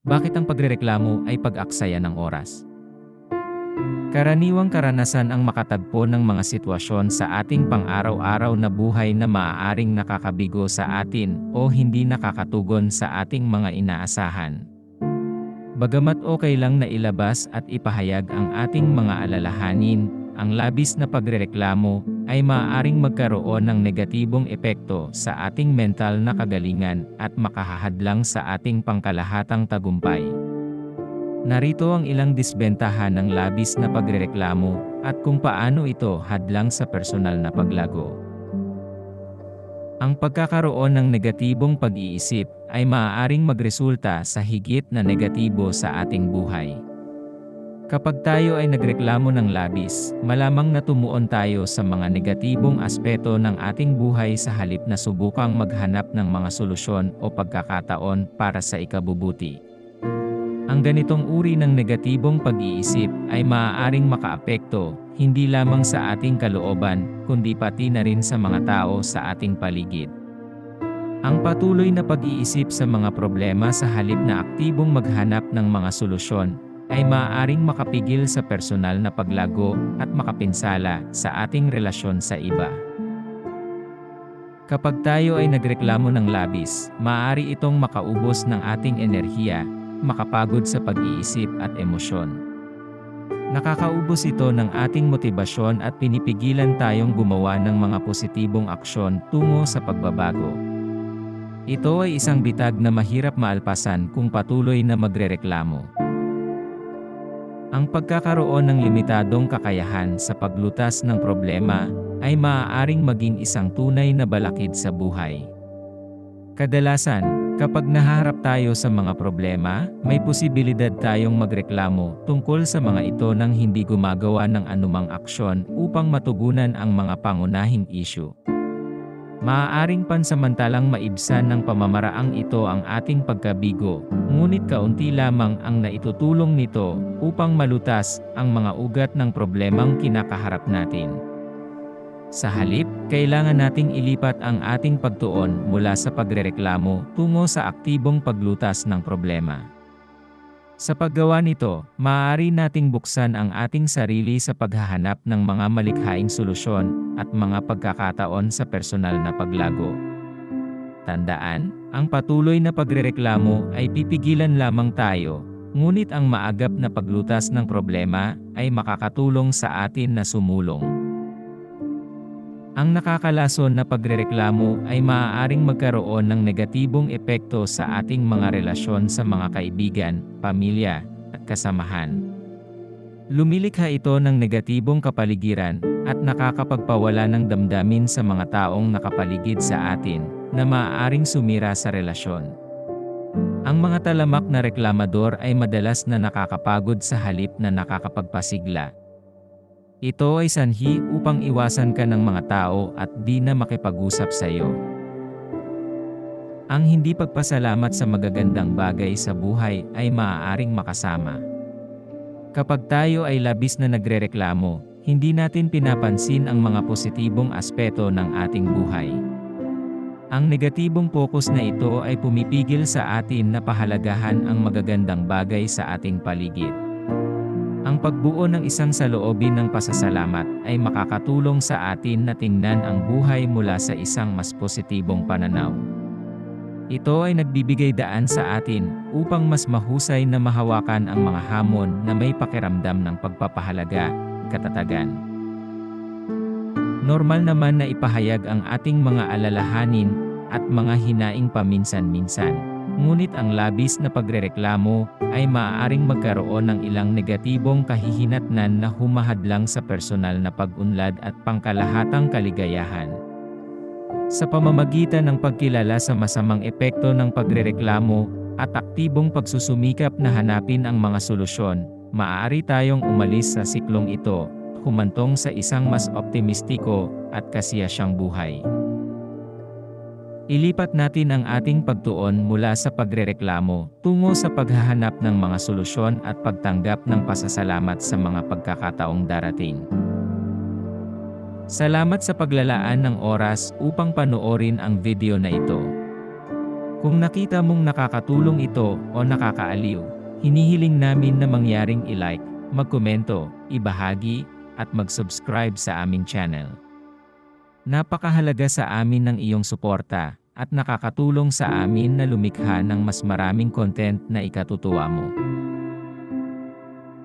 Bakit ang pagrereklamo ay pag-aksaya ng oras? Karaniwang karanasan ang makatagpo ng mga sitwasyon sa ating pang-araw-araw na buhay na maaaring nakakabigo sa atin o hindi nakakatugon sa ating mga inaasahan. Bagamat okay lang na ilabas at ipahayag ang ating mga alalahanin, ang labis na pagrereklamo ay maaaring magkaroon ng negatibong epekto sa ating mental na kagalingan at makahahadlang sa ating pangkalahatang tagumpay. Narito ang ilang disbentahan ng labis na pagrereklamo at kung paano ito hadlang sa personal na paglago. Ang pagkakaroon ng negatibong pag-iisip ay maaaring magresulta sa higit na negatibo sa ating buhay. Kapag tayo ay nagreklamo ng labis, malamang natumuon tayo sa mga negatibong aspeto ng ating buhay sa halip na subukang maghanap ng mga solusyon o pagkakataon para sa ikabubuti. Ang ganitong uri ng negatibong pag-iisip ay maaaring makaapekto hindi lamang sa ating kalooban, kundi pati na rin sa mga tao sa ating paligid. Ang patuloy na pag-iisip sa mga problema sa halip na aktibong maghanap ng mga solusyon ay maaaring makapigil sa personal na paglago at makapinsala sa ating relasyon sa iba. Kapag tayo ay nagreklamo ng labis, maaari itong makaubos ng ating enerhiya, makapagod sa pag-iisip at emosyon. Nakakaubos ito ng ating motibasyon at pinipigilan tayong gumawa ng mga positibong aksyon tungo sa pagbabago. Ito ay isang bitag na mahirap maalpasan kung patuloy na magrereklamo. Ang pagkakaroon ng limitadong kakayahan sa paglutas ng problema ay maaaring maging isang tunay na balakid sa buhay. Kadalasan, kapag naharap tayo sa mga problema, may posibilidad tayong magreklamo tungkol sa mga ito nang hindi gumagawa ng anumang aksyon upang matugunan ang mga pangunahing issue. Maaaring pansamantalang maibsan ng pamamaraang ito ang ating pagkabigo, ngunit kaunti lamang ang naitutulong nito upang malutas ang mga ugat ng problemang kinakaharap natin. Sa halip, kailangan nating ilipat ang ating pagtuon mula sa pagrereklamo tungo sa aktibong paglutas ng problema. Sa paggawa nito, maaari nating buksan ang ating sarili sa paghahanap ng mga malikhaing solusyon at mga pagkakataon sa personal na paglago. Tandaan, ang patuloy na pagrereklamo ay pipigilan lamang tayo, ngunit ang maagap na paglutas ng problema ay makakatulong sa atin na sumulong. Ang nakakalason na pagrereklamo ay maaaring magkaroon ng negatibong epekto sa ating mga relasyon sa mga kaibigan, pamilya, at kasamahan. Lumilikha ito ng negatibong kapaligiran at nakakapagpawala ng damdamin sa mga taong nakapaligid sa atin na maaaring sumira sa relasyon. Ang mga talamak na reklamador ay madalas na nakakapagod sa halip na nakakapagpasigla. Ito ay sanhi upang iwasan ka ng mga tao at di na makipag-usap sa iyo. Ang hindi pagpasalamat sa magagandang bagay sa buhay ay maaaring makasama. Kapag tayo ay labis na nagrereklamo, hindi natin pinapansin ang mga positibong aspeto ng ating buhay. Ang negatibong focus na ito ay pumipigil sa atin na pahalagahan ang magagandang bagay sa ating paligid. Ang pagbuo ng isang saloobin ng pasasalamat ay makakatulong sa atin na tingnan ang buhay mula sa isang mas positibong pananaw. Ito ay nagbibigay daan sa atin upang mas mahusay na mahawakan ang mga hamon na may pakiramdam ng pagpapahalaga, katatagan. Normal naman na ipahayag ang ating mga alalahanin at mga hinaing paminsan-minsan. Ngunit ang labis na pagrereklamo ay maaaring magkaroon ng ilang negatibong kahihinatnan na humahadlang sa personal na pag-unlad at pangkalahatang kaligayahan. Sa pamamagitan ng pagkilala sa masamang epekto ng pagrereklamo at aktibong pagsusumikap na hanapin ang mga solusyon, maaari tayong umalis sa siklong ito, humantong sa isang mas optimistiko at kasiyasyang buhay. Ilipat natin ang ating pagtuon mula sa pagrereklamo tungo sa paghahanap ng mga solusyon at pagtanggap ng pasasalamat sa mga pagkakataong darating. Salamat sa paglalaan ng oras upang panoorin ang video na ito. Kung nakita mong nakakatulong ito o nakakaaliw, hinihiling namin na mangyaring i-like, magkomento, ibahagi, at mag-subscribe sa aming channel. Napakahalaga sa amin ng iyong suporta at nakakatulong sa amin na lumikha ng mas maraming content na ikatutuwa mo.